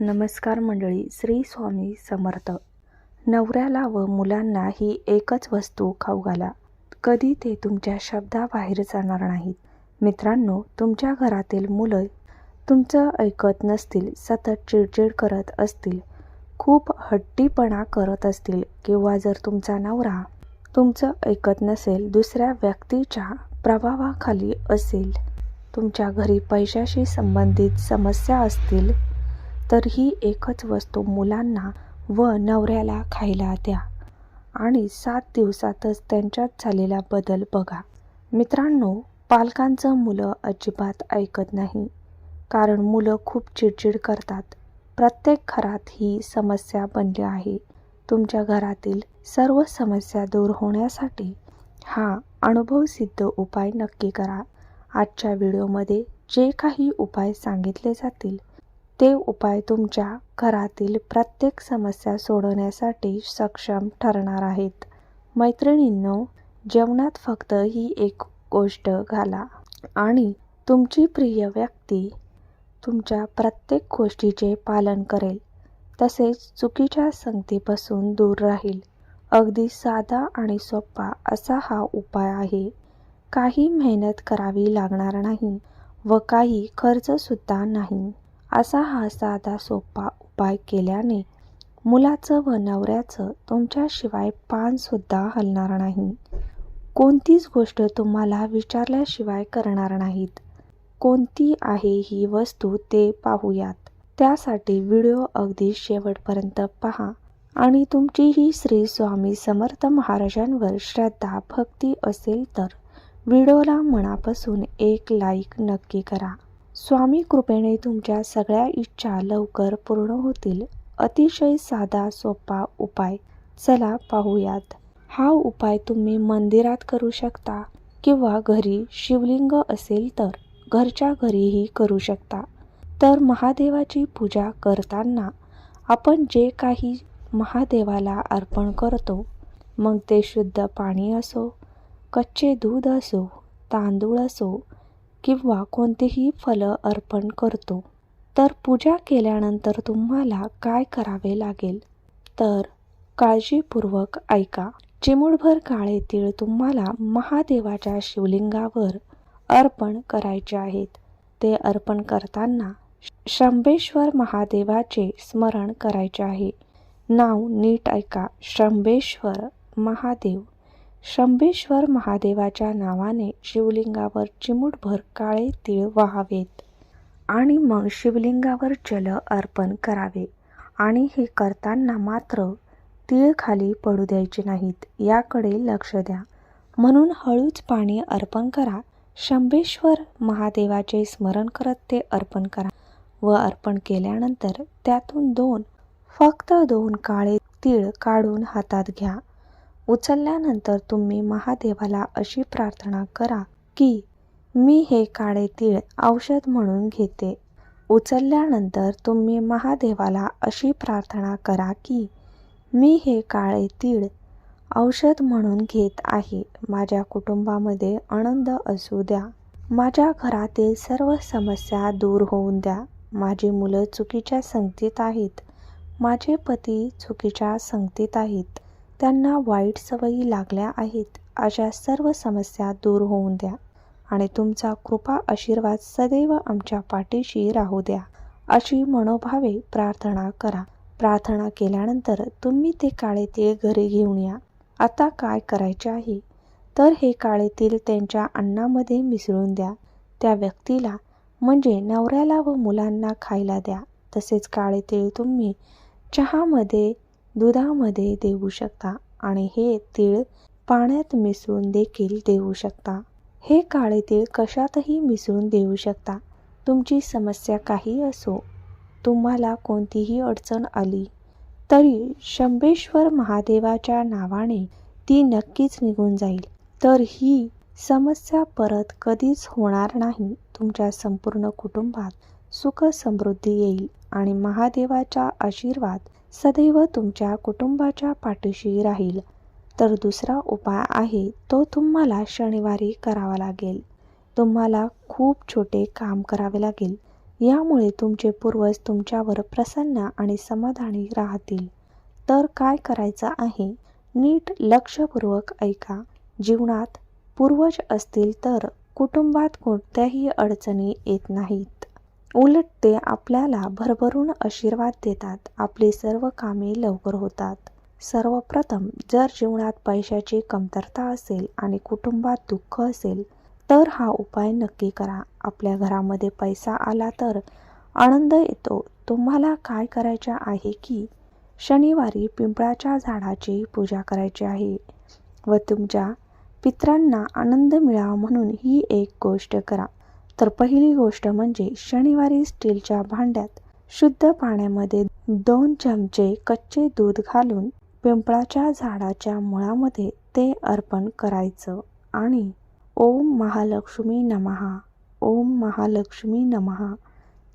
नमस्कार मंडळी श्री स्वामी समर्थ. नवऱ्याला व मुलांना ही एकच वस्तू खाऊ घाला. कधी ते तुमच्या शब्दाबाहेर जाणार नाहीत. मित्रांनो तुमच्या घरातील मुलं तुमचं ऐकत नसतील सतत चिडचिड करत असतील खूप हट्टीपणा करत असतील किंवा जर तुमचा नवरा तुमचं ऐकत नसेल दुसऱ्या व्यक्तीच्या प्रभावाखाली असेल तुमच्या घरी पैशाशी संबंधित समस्या असतील तर ही एकच वस्तू मुलांना व नवऱ्याला खायला द्या. आणि सात दिवसातच त्यांच्यात झालेला बदल बघा. मित्रांनो पालकांचं मुलं अजिबात ऐकत नाही. कारण मुलं खूप चिडचिड करतात. प्रत्येक घरात ही समस्या बनली आहे. तुमच्या घरातील सर्व समस्या दूर होण्यासाठी हा अनुभवसिद्ध उपाय नक्की करा. आजच्या व्हिडिओमध्ये जे काही उपाय सांगितले जातील ते उपाय तुमच्या घरातील प्रत्येक समस्या सोडवण्यासाठी सक्षम ठरणार आहेत. मैत्रिणींनो जेवणात फक्त ही एक गोष्ट घाला आणि तुमची प्रिय व्यक्ती तुमच्या प्रत्येक गोष्टीचे पालन करेल. तसेच चुकीच्या संगतीपासून दूर राहील. अगदी साधा आणि सोपा असा हा उपाय आहे. काही मेहनत करावी लागणार नाही व काही खर्चसुद्धा नाही. असा हा साधा सोपा उपाय केल्याने मुलाचं व नवऱ्याचं तुमच्याशिवाय पानसुद्धा हलणार नाही. कोणतीच गोष्ट तुम्हाला विचारल्याशिवाय करणार नाहीत. कोणती आहे ही वस्तू ते पाहूयात. त्यासाठी व्हिडिओ अगदी शेवटपर्यंत पहा. आणि तुमची ही श्री स्वामी समर्थ महाराजांवर श्रद्धा भक्ती असेल तर व्हिडिओला मनापासून एक लाईक नक्की करा. स्वामी कृपेने तुमच्या सगळ्या इच्छा लवकर पूर्ण होतील. अतिशय साधा सोपा उपाय. चला पाहूयात. हा उपाय तुम्ही मंदिरात करू शकता किंवा घरी शिवलिंग असेल तर घरच्या घरीही करू शकता. तर महादेवाची पूजा करताना आपण जे काही महादेवाला अर्पण करतो मग ते शुद्ध पाणी असो कच्चे दूध असो तांदूळ असो किंवा कोणतेही फलं अर्पण करतो. तर पूजा केल्यानंतर तुम्हाला काय करावे लागेल? तर काळजीपूर्वक ऐका. चिमुडभर काळे तीळ तुम्हाला महादेवाच्या शिवलिंगावर अर्पण करायचे आहेत. ते अर्पण करताना शंभेश्वर महादेवाचे स्मरण करायचे आहे. नाव नीट ऐका. शंभेश्वर महादेव. शंभेश्वर महादेवाच्या नावाने शिवलिंगावर चिमूटभर काळे तीळ व्हावेत. आणि मग शिवलिंगावर जल अर्पण करावे. आणि हे करताना मात्र तीळ खाली पडू द्यायचे नाहीत. याकडे लक्ष द्या. म्हणून हळूच पाणी अर्पण करा. शंभेश्वर महादेवाचे स्मरण करत ते अर्पण करा. व अर्पण केल्यानंतर त्यातून दोन फक्त दोन काळे तीळ काढून हातात घ्या. उचलल्यानंतर तुम्ही महादेवाला अशी प्रार्थना करा की मी हे काळे तीळ औषध म्हणून घेते. उचलल्यानंतर तुम्ही महादेवाला अशी प्रार्थना करा की मी हे काळे तीळ औषध म्हणून घेत आहे. माझ्या कुटुंबामध्ये आनंद असू द्या. माझ्या घरातील सर्व समस्या दूर होऊन द्या. माझी मुलं चुकीच्या संगतीत आहेत. माझे पती चुकीच्या संगतीत आहेत. त्यांना वाईट सवयी लागल्या आहेत. अशा सर्व समस्या दूर होऊन द्या आणि तुमचा कृपा आशीर्वाद सदैव आमच्या पाठीशी राहू द्या. अशी मनोभावे प्रार्थना करा. प्रार्थना केल्यानंतर तुम्ही ते काळे तीळ घरी घेऊन या. आता काय करायचे आहे? तर हे काळे तीळ त्यांच्या अन्नामध्ये मिसळून द्या. त्या व्यक्तीला म्हणजे नवऱ्याला व मुलांना खायला द्या. तसेच काळे तीळ तुम्ही चहामध्ये दुधामध्ये देऊ शकता आणि हे तीळ पाण्यात मिसळून देखील देऊ शकता. हे काळे तीळ कशातही मिसळून देऊ शकता. तुमची समस्या काही असो तुम्हाला कोणतीही अडचण आली तरी शंभेश्वर महादेवाच्या नावाने ती नक्कीच निघून जाईल. तर ही समस्या परत कधीच होणार नाही. तुमच्या संपूर्ण कुटुंबात सुख समृद्धी येईल आणि महादेवाचा आशीर्वाद सदैव तुमच्या कुटुंबाच्या पाठीशी राहील. तर दुसरा उपाय आहे तो तुम्हाला शनिवारी करावा लागेल. तुम्हाला खूप छोटे काम करावे लागेल. यामुळे तुमचे पूर्वज तुमच्यावर प्रसन्न आणि समाधानी राहतील. तर काय करायचं आहे? नीट लक्षपूर्वक ऐका. जीवनात पूर्वज असतील तर कुटुंबात कोणत्याही अडचणी येत नाहीत. उलट ते आपल्याला भरभरून आशीर्वाद देतात. आपली सर्व कामे लवकर होतात. सर्वप्रथम जर जीवनात पैशाची कमतरता असेल आणि कुटुंबात दुःख असेल तर हा उपाय नक्की करा. आपल्या घरामध्ये पैसा आला तर आनंद येतो. तुम्हाला काय करायचे आहे की शनिवारी पिंपळाच्या झाडाची पूजा करायची आहे व तुमच्या पित्रांना आनंद मिळावा म्हणून ही एक गोष्ट करा. तर पहिली गोष्ट म्हणजे शनिवारी स्टीलच्या भांड्यात शुद्ध पाण्यामध्ये दोन चमचे कच्चे दूध घालून पिंपळाच्या झाडाच्या मुळामध्ये ते अर्पण करायचं. आणि ओम महालक्ष्मी नमहा ओम महालक्ष्मी नमहा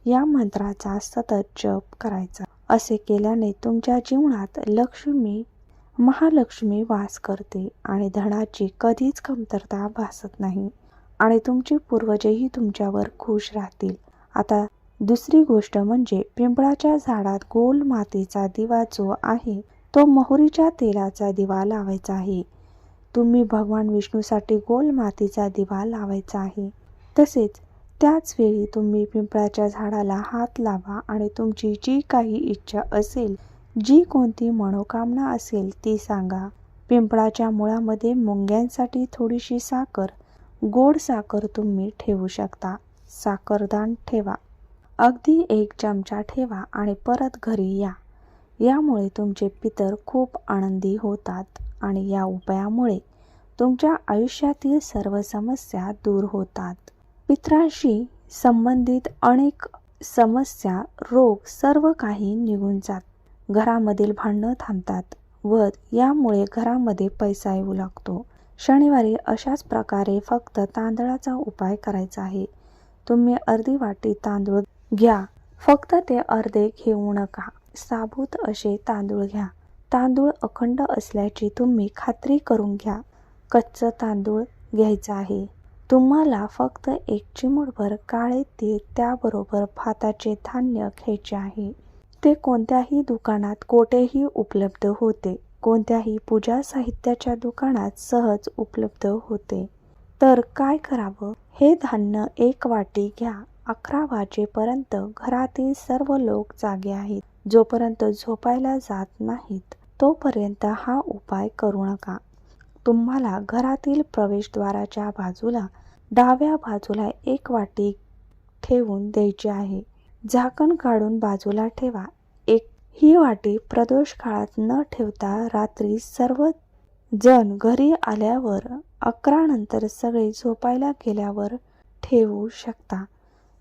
या मंत्राचा सतत जप करायचा. असे केल्याने तुमच्या जीवनात लक्ष्मी महालक्ष्मी वास करते आणि धनाची कधीच कमतरता भासत नाही. आणि तुमचे पूर्वजही तुमच्यावर खुश राहतील. आता दुसरी गोष्ट म्हणजे पिंपळाच्या झाडात गोल मातीचा दिवा जो आहे तो मोहरीच्या तेलाचा दिवा लावायचा आहे. तुम्ही भगवान विष्णूसाठी गोल मातीचा दिवा लावायचा आहे. तसेच त्याच वेळी तुम्ही पिंपळाच्या झाडाला हात लावा आणि तुमची जी काही इच्छा असेल जी कोणती मनोकामना असेल ती सांगा. पिंपळाच्या मुळामध्ये मुंग्यांसाठी थोडीशी साखर गोड साखर तुम्ही ठेवू शकता. साखरदान ठेवा. अगदी एक चमचा ठेवा आणि परत घरी या. यामुळे तुमचे पितर खूप आनंदी होतात आणि या उपायामुळे तुमच्या आयुष्यातील सर्व समस्या दूर होतात. पित्राशी संबंधित अनेक समस्या रोग सर्व काही निघून जात. घरामधील भांडणं थांबतात व यामुळे घरामध्ये पैसा येऊ लागतो. शनिवारी अशाच प्रकारे फक्त तांदळाचा उपाय करायचा आहे. तुम्ही अर्धी वाटी तांदूळ घ्या. फक्त ते अर्धे घेऊ नका. साबूत असे तांदूळ घ्या. तांदूळ अखंड असल्याची तुम्ही खात्री करून घ्या. कच्चं तांदूळ घ्यायचं आहे. तुम्हाला फक्त एक चिमूटभर काळे तीळ त्याबरोबर भाताचे धान्य घ्यायचे आहे. ते कोणत्याही दुकानात कोठेही उपलब्ध होते. कोणत्याही पूजा साहित्याच्या दुकानात सहज उपलब्ध होते. तर काय करावं? हे धान्य एक वाटी घ्या. अकरा वाजेपर्यंत घरातील सर्व लोक जागे आहेत. जोपर्यंत झोपायला जात नाहीत तोपर्यंत हा उपाय करू नका. तुम्हाला घरातील प्रवेशद्वाराच्या बाजूला डाव्या बाजूला एक वाटी ठेवून द्यायची आहे. झाकण काढून बाजूला ठेवा. एक ही वाटी प्रदोष काळात न ठेवता रात्री सर्व जण घरी आल्यावर अकरा नंतर सगळे झोपायला गेल्यावर ठेवू शकता.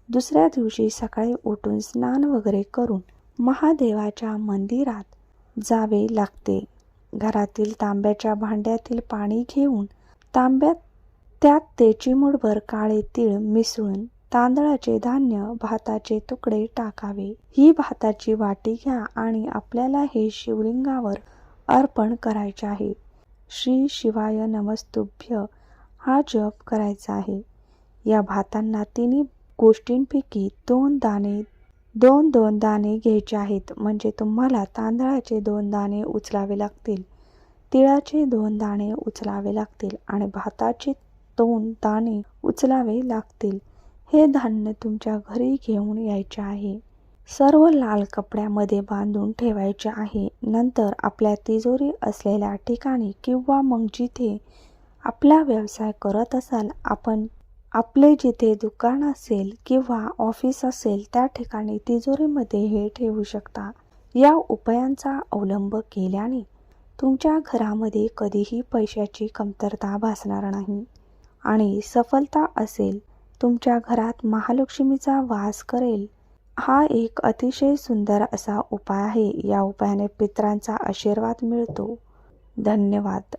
दुसऱ्या दिवशी सकाळी उठून स्नान वगैरे करून महादेवाच्या मंदिरात जावे लागते. घरातील तांब्याच्या भांड्यातील पाणी घेऊन तांब्यात त्यात ते चिमूटभर काळे तीळ मिसळून तांदळाचे धान्य भाताचे तुकडे टाकावे. ही भाताची वाटी घ्या आणि आपल्याला हे शिवलिंगावर अर्पण करायचे आहे. श्री शिवाय नमस्तुभ्य. हा जप करायचा आहे. या भातांना तिन्ही गोष्टींपैकी दोन दाणे दोन दोन दाणे घ्यायचे आहेत. म्हणजे तुम्हाला तांदळाचे दोन दाणे उचलावे लागतील तिळाचे दोन दाणे उचलावे लागतील आणि भाताचे दोन दाणे उचलावे लागतील. हे धान्य तुमच्या घरी घेऊन यायचे आहे. सर्व लाल कपड्यामध्ये बांधून ठेवायचे आहे. नंतर आपल्या तिजोरी असलेल्या ठिकाणी किंवा मग जिथे आपला व्यवसाय करत असाल आपण आपले जिथे दुकान असेल किंवा ऑफिस असेल त्या ठिकाणी तिजोरीमध्ये हे ठेवू शकता. या उपायांचा अवलंब केल्याने तुमच्या घरामध्ये कधीही पैशाची कमतरता भासणार नाही. आणि सफलता असेल तुमच्या घरात महालक्ष्मीचा वास करेल. हा एक अतिशय सुंदर असा उपाय आहे. या उपायाने पित्रांचा आशीर्वाद मिळतो. धन्यवाद.